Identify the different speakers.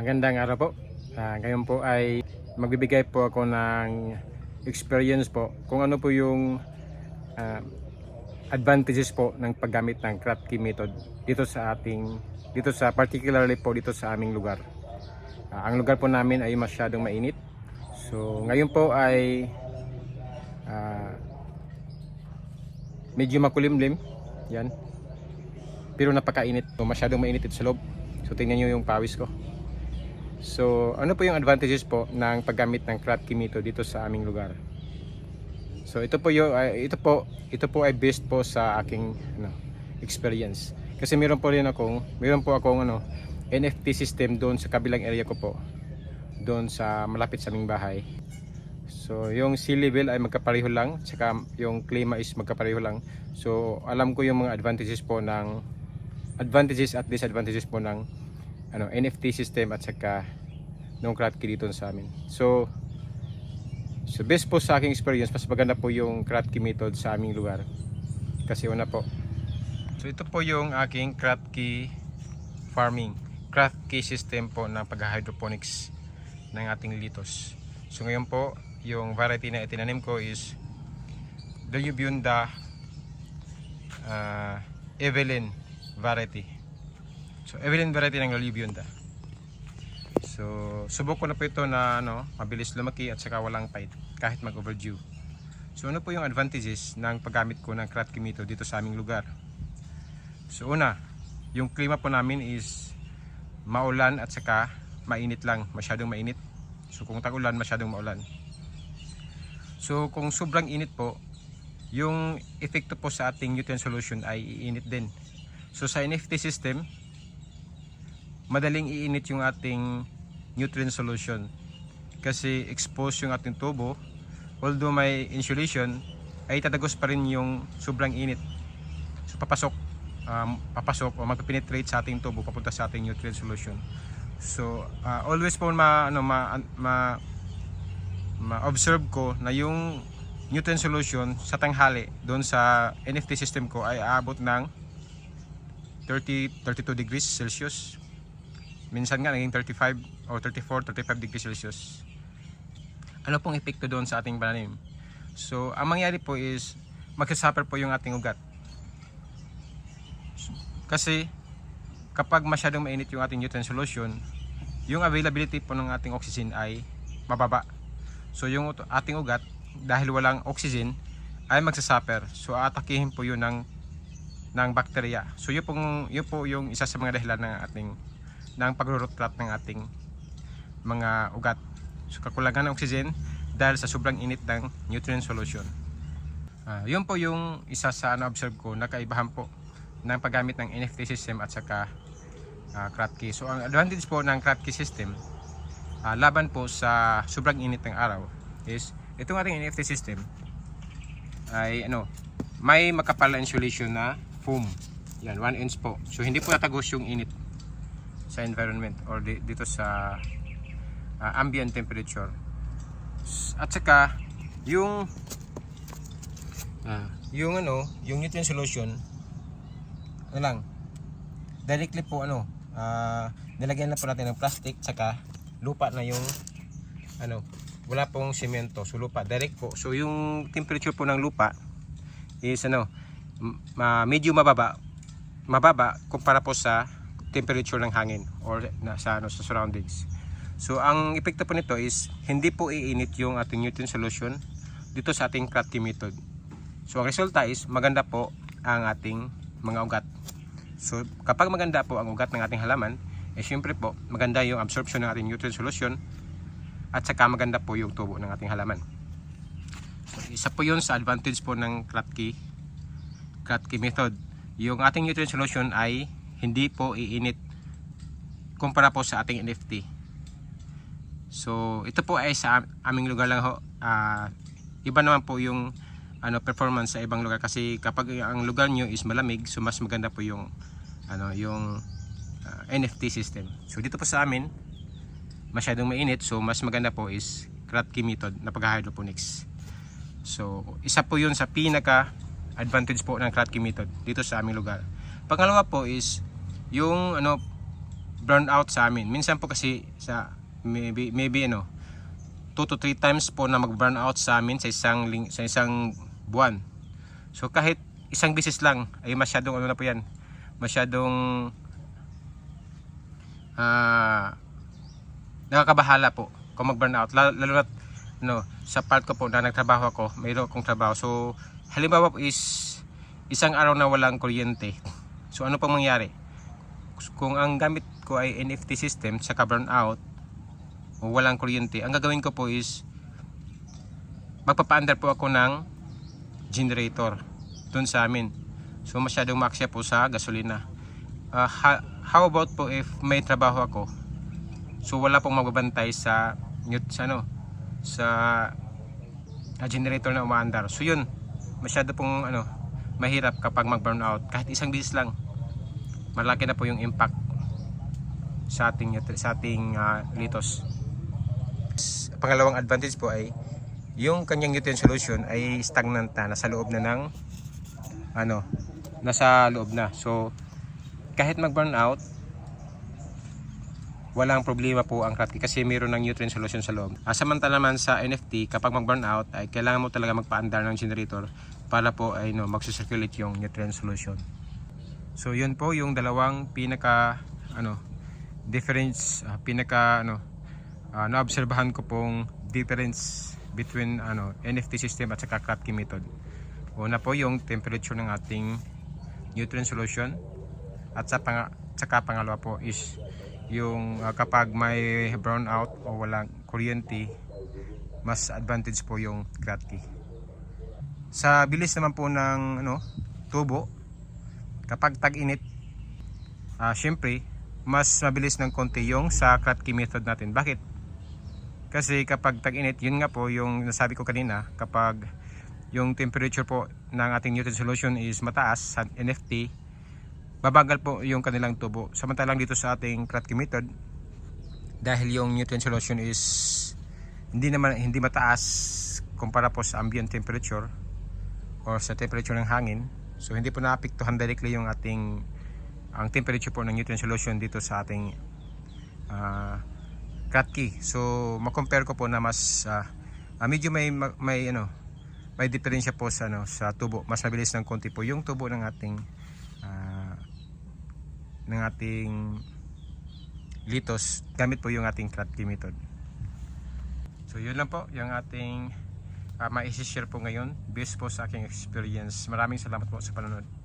Speaker 1: Magandang araw po. Ah, ngayon po ay magbibigay po ako ng experience po kung ano po yung ah, advantages po ng paggamit ng Kratky method dito sa ating dito sa particularly po dito sa aming lugar. Ah, ang lugar po namin ay masyadong mainit. So ngayon po ay ah, medyo makulimlim. Yan. Pero napakainit. So, masyadong mainit ito sa loob. So tingnan nyo yung pawis ko. So, ano po yung advantages po ng paggamit ng Kratky method dito sa aming lugar? So, ito po yung ay, ito po, ito po ay based po sa aking ano, experience. Kasi meron po rin akong, meron po akong ano, NFT system doon sa kabilang area ko po. Doon sa malapit sa aming bahay. So, yung sea level ay magkapareho lang, tsaka yung klima is magkapareho lang. So, alam ko yung mga advantages po ng advantages at disadvantages po ng ano NFT system at saka nung Kratky dito sa amin. So so based po sa aking experience, mas maganda po yung Kratky method sa aming lugar. Kasi una po. So ito po yung aking Kratky farming. Kratky system po ng pag-hydroponics ng ating litos. So ngayon po, yung variety na itinanim ko is Leubiunda uh, Evelyn variety. So Evelyn variety ng Leubiunda. So subok ko na po ito na ano, mabilis lumaki at saka walang fight kahit mag-overdue. So ano po yung advantages ng paggamit ko ng Kratky method dito sa aming lugar? So una, yung klima po namin is maulan at saka mainit lang, masyadong mainit. So kung tag-ulan, masyadong maulan. So kung sobrang init po, yung epekto po sa ating nutrient solution ay iinit din. So sa NFT system, madaling iinit yung ating nutrient solution. Kasi exposed yung ating tubo. Although may insulation ay tatagos pa rin yung sobrang init. So papasok um, papasok o magpenetrate sa ating tubo papunta sa ating nutrient solution. So uh, always po ma, ano, ma, ma, ma-observe ko na yung nutrient solution sa tanghali doon sa NFT system ko ay aabot ng 30 32 degrees Celsius minsan nga naging 35 o 34 35 degrees Celsius. Ano pong epekto doon sa ating pananim so ang mangyari po is magsasuffer po yung ating ugat. Kasi kapag masyadong mainit yung ating nutrient solution yung availability po ng ating oxygen ay mababa. So yung ating ugat dahil walang oxygen ay magsasuffer. So atakihin po yun ng ng bakterya. So yun, pong, yun po yung isa sa mga dahilan ng ating ng pag-root rot ng ating mga ugat. So kakulangan ng oxygen dahil sa sobrang init ng nutrient solution. Ah, yun po yung isa sa na-observe ko na kaibahan po ng paggamit ng NFT system at saka uh, Kratky. So ang advantage po ng Kratky system ah, laban po sa sobrang init ng araw is itong ating NFT system ay ano may makapal na insulation na foam. Yan, 1 inch po. So hindi po natagos yung init sa environment or di- dito sa ah, ambient temperature. At saka yung ah, yung ano, yung nutrient solution ano lang directly po ano ah, nilagyan na po natin ng plastic saka lupa na yung ano wala pong semento so lupa direct po so yung temperature po ng lupa is ano ma- medyo mababa mababa kumpara po sa temperature ng hangin or na, sa, ano, sa surroundings. So ang epekto po nito is hindi po iinit yung ating nutrient solution dito sa ating Kratky method. So ang resulta is maganda po ang ating mga ugat. So kapag maganda po ang ugat ng ating halaman, eh syempre po maganda yung absorption ng ating nutrient solution at saka maganda po yung tubo ng ating halaman. So isa po yun sa advantage po ng Kratky Kratky method. Yung ating nutrient solution ay hindi po iinit kumpara po sa ating NFT. So, ito po ay sa am- aming lugar lang ho. Ah, iba naman po yung ano performance sa ibang lugar kasi kapag ang lugar nyo is malamig, so mas maganda po yung ano yung ah, NFT system. So dito po sa amin masyadong mainit, so mas maganda po is Kratky method na pag-hydroponics. So, isa po yun sa pinaka advantage po ng Kratky method dito sa aming lugar. Pangalawa po is yung ano burn out sa amin. Minsan po kasi sa maybe maybe ano 2 to 3 times po na mag-burn out sa amin sa isang sa isang buwan. So kahit isang bisis lang ay masyadong ano na po yan. Masyadong ah nakakabahala po kung mag-burn out. Lalo, lalo na no, sa part ko po na nagtrabaho ako, mayroon akong trabaho. So halimbawa po is isang araw na walang kuryente. So ano pang mangyari? Kung ang gamit ko ay NFT system saka burnout o walang kuryente, ang gagawin ko po is magpapaandar po ako ng generator dun sa amin. So masyadong maksya po sa gasolina. Ha- how about po if may trabaho ako? So wala pong magbabantay sa mute sa ano sa ah, generator na umaandar. So yun, masyado pong ano mahirap kapag mag-burn out kahit isang bisis lang. Malaki na po yung impact sa ating sa ating ah, litos. Pangalawang advantage po ay yung kanyang nutrient solution ay stagnant na nasa loob na ng ano nasa loob na so kahit mag burn out walang problema po ang Kratky kasi mayroon ng nutrient solution sa loob. Ah, samantala naman sa NFT, kapag mag-burn out, ay kailangan mo talaga magpaandar ng generator para po ay no, magsusirculate yung nutrient solution. So yun po yung dalawang pinaka ano difference ah, pinaka ano ah, naobserbahan ko pong difference between ano NFT system at saka Kratky method. Una po yung temperature ng ating nutrient solution at sa pang saka pangalawa po is yung ah, kapag may brownout o walang kuryente mas advantage po yung Kratky. Sa bilis naman po ng ano tubo kapag tag-init ah syempre mas mabilis ng konti yung sa Kratky method natin. Bakit? Kasi kapag tag-init, yun nga po yung nasabi ko kanina, kapag yung temperature po ng ating nutrient solution is mataas sa NFT, babagal po yung kanilang tubo. Samantalang dito sa ating Kratky method, dahil yung nutrient solution is hindi naman hindi mataas kumpara po sa ambient temperature or sa temperature ng hangin. So hindi po naapektuhan directly yung ating ang temperature po ng nutrient solution dito sa ating ah Kratky. So ma-compare ko po na mas ah, medyo may may ano may diferensya po sa ano sa tubo. Mas mabilis ng konti po yung tubo ng ating ah, ng ating litos gamit po yung ating Kratky method. So yun lang po yung ating uh, ma-share po ngayon based po sa aking experience. Maraming salamat po sa panonood.